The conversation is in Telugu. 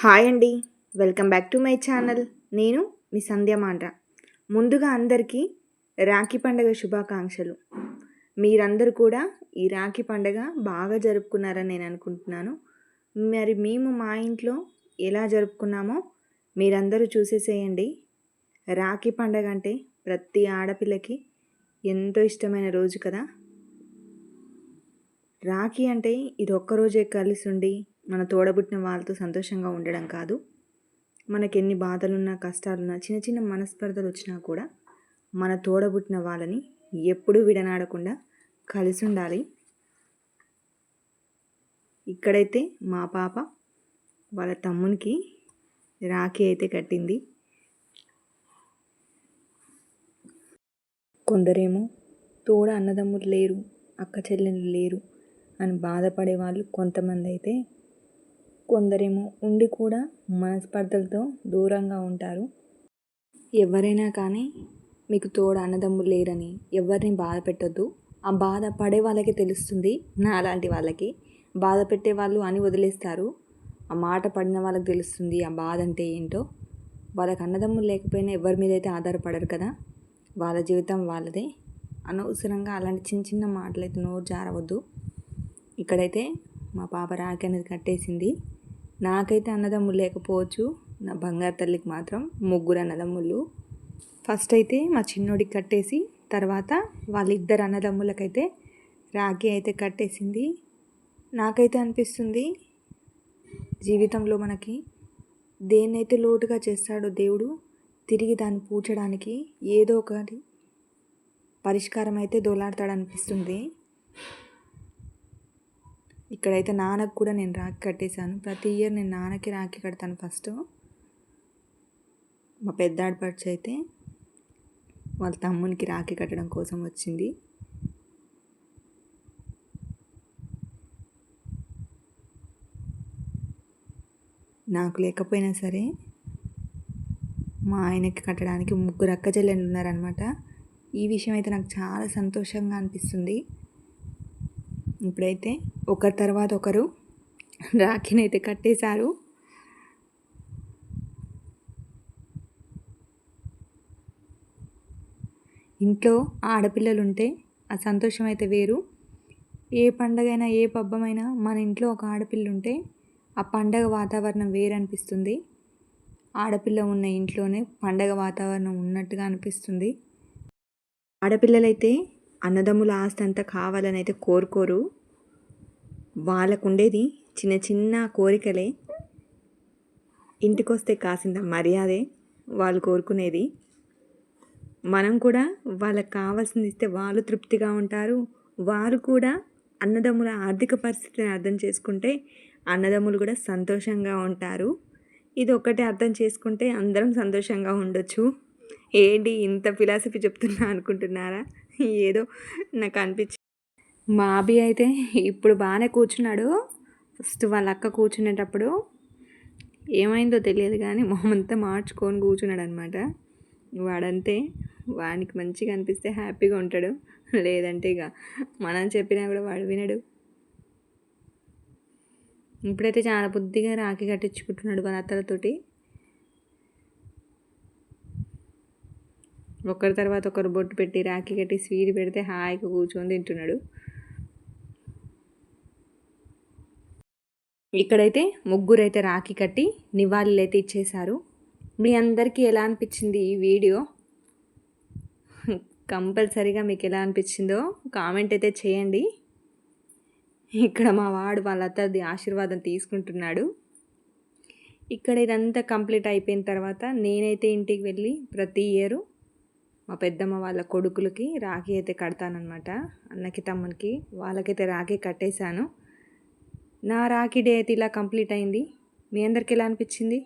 హాయ్ అండి. Welcome back to my channel. నేను మీ సంధ్య మాట ముందుగా అందరికీ రాఖీ పండగ శుభాకాంక్షలు. మీరందరూ కూడా ఈ రాఖీ పండగ బాగా జరుపుకున్నారని నేను అనుకుంటున్నాను. మరి మేము మా ఇంట్లో ఎలా జరుపుకున్నామో మీరందరూ చూసేసేయండి. రాఖీ పండగ అంటే ప్రతి ఆడపిల్లకి ఎంతో ఇష్టమైన రోజు కదా. రాఖీ అంటే ఇది ఒక్కరోజే కలిసి ఉండి మన తోడబుట్టిన వాళ్ళతో సంతోషంగా ఉండడం కాదు. మనకి ఎన్ని బాధలున్నా కష్టాలున్నా చిన్న చిన్న మనస్పర్ధలు వచ్చినా కూడా మన తోడబుట్టిన వాళ్ళని ఎప్పుడూ విడనాడకుండా కలిసి ఉండాలి ఇక్కడైతే మా పాప వాళ్ళ తమ్మునికి రాఖీ అయితే కట్టింది. కొందరేమో తోడ అన్నదమ్ములు లేరు అక్క చెల్లెలు లేరు అని బాధపడే వాళ్ళు కొంతమంది అయితే కొందరేమో ఉండి కూడా మనస్పర్ధలతో దూరంగా ఉంటారు. ఎవరైనా కానీ మీకు తోడు అన్నదమ్ములు లేరని ఎవరిని బాధ పెట్టద్దు. ఆ బాధ పడే వాళ్ళకి తెలుస్తుంది. నా అలాంటి వాళ్ళకి బాధ పెట్టే వాళ్ళు అని వదిలేస్తారు. ఆ మాట పడిన వాళ్ళకి తెలుస్తుంది ఆ బాధ అంటే ఏంటో. వాళ్ళకి అన్నదమ్ములు లేకపోయినా ఎవరి మీద అయితే ఆధారపడరు కదా. వాళ్ళ జీవితం వాళ్ళదే. అనవసరంగా అలాంటి చిన్న చిన్న మాటలు అయితే నోరు జారవద్దు. ఇక్కడైతే మా పాప రాకి అనేది కట్టేసింది. నాకైతే అన్నదమ్ములు లేకపోవచ్చు. నా బంగారు తల్లికి మాత్రం ముగ్గురు అన్నదమ్ములు. ఫస్ట్ అయితే మా చిన్నోడికి కట్టేసి తర్వాత వాళ్ళిద్దరు అన్నదమ్ములకైతే రాఖీ అయితే కట్టేసింది. నాకైతే అనిపిస్తుంది జీవితంలో మనకి దేన్నైతే లోటుగా చేస్తాడో దేవుడు తిరిగి దాన్ని పూడ్చడానికి ఏదో ఒకటి పరిష్కారం అయితే దోలాడతాడనిపిస్తుంది. ఇక్కడైతే నాన్నకు కూడా నేను రాఖీ కట్టేశాను. ప్రతి ఇయర్ నేను నాన్నకి రాఖీ కడతాను ఫస్ట్. మా పెద్ద ఆడపడుచు అయితే వాళ్ళ తమ్మునికి రాఖీ కట్టడం కోసం వచ్చింది. నాకు లేకపోయినా సరే మా ఆయనకి కట్టడానికి ముగ్గురు అక్క చెల్లెళ్ళు ఉన్నారనమాట ఈ విషయం అయితే నాకు చాలా సంతోషంగా అనిపిస్తుంది. ఇప్పుడైతే ఒకరి తర్వాత ఒకరు రాఖీని అయితే కట్టేశారు. ఇంట్లో ఆడపిల్లలు ఉంటే ఆ సంతోషం అయితే వేరు. ఏ పండగైనా ఏ పబ్బమైనా మన ఇంట్లో ఒక ఆడపిల్ల ఉంటే ఆ పండగ వాతావరణం వేరు అనిపిస్తుంది ఆడపిల్ల ఉన్న ఇంట్లోనే పండగ వాతావరణం ఉన్నట్టుగా అనిపిస్తుంది. ఆడపిల్లలైతే అన్నదమ్ముల ఆస్తి అంతా కావాలని అయితే కోరుకోరు. వాళ్ళకు ఉండేది చిన్న చిన్న కోరికలే. ఇంటికొస్తే కాసింత మర్యాదే వాళ్ళు కోరుకునేది. మనం కూడా వాళ్ళకి కావాల్సింది ఇస్తే వాళ్ళు తృప్తిగా ఉంటారు. వారు కూడా అన్నదమ్ముల ఆర్థిక పరిస్థితిని అర్థం చేసుకుంటే అన్నదమ్ములు కూడా సంతోషంగా ఉంటారు. ఇది ఒక్కటే అర్థం చేసుకుంటే అందరం సంతోషంగా ఉండొచ్చు. ఏంటి ఇంత ఫిలాసఫీ చెప్తున్నా అనుకుంటున్నారా? ఏదో నాకు అనిపించి మా అభి అయితే ఇప్పుడు బాగానే కూర్చున్నాడు. ఫస్ట్ వాళ్ళ అక్క కూర్చునేటప్పుడు ఏమైందో తెలియదు కానీ మొహమంతా మార్చుకొని కూర్చున్నాడు అనమాట వాడంతే వానికి మంచిగా అనిపిస్తే హ్యాపీగా ఉంటాడు. లేదంటే ఇక మనం చెప్పినా కూడా వాడు వినడు. ఇప్పుడైతే చాలా బుద్ధిగా రాఖీ కట్టించుకుంటున్నాడు వాళ్ళ అత్తలతోటి. ఒకరి తర్వాత ఒకరు బొట్టు పెట్టి రాఖీ కట్టి స్వీట్ పెడితే హాయిగా కూర్చొని తింటున్నాడు. ఇక్కడైతే ముగ్గురు అయితే రాఖీ కట్టి నివాళులు అయితే ఇచ్చేశారు. మీ అందరికీ ఎలా అనిపించింది ఈ వీడియో? కంపల్సరీగా మీకు ఎలా అనిపించిందో కామెంట్ అయితే చేయండి. ఇక్కడ మా వాడు వాళ్ళ అత్తది ఆశీర్వాదం తీసుకుంటున్నాడు. ఇక్కడ ఇదంతా కంప్లీట్ అయిపోయిన తర్వాత నేనైతే ఇంటికి వెళ్ళి ప్రతి ఇయరు మా పెద్దమ్మ వాళ్ళ కొడుకులకి రాఖీ అయితే కడతానమాట అన్నకి తమ్మునికి. వాళ్ళకైతే రాఖీ కట్టేశాను. నా రాఖీ డే అయితే ఇలా కంప్లీట్ అయింది. మీ అందరికి ఎలా అనిపించింది?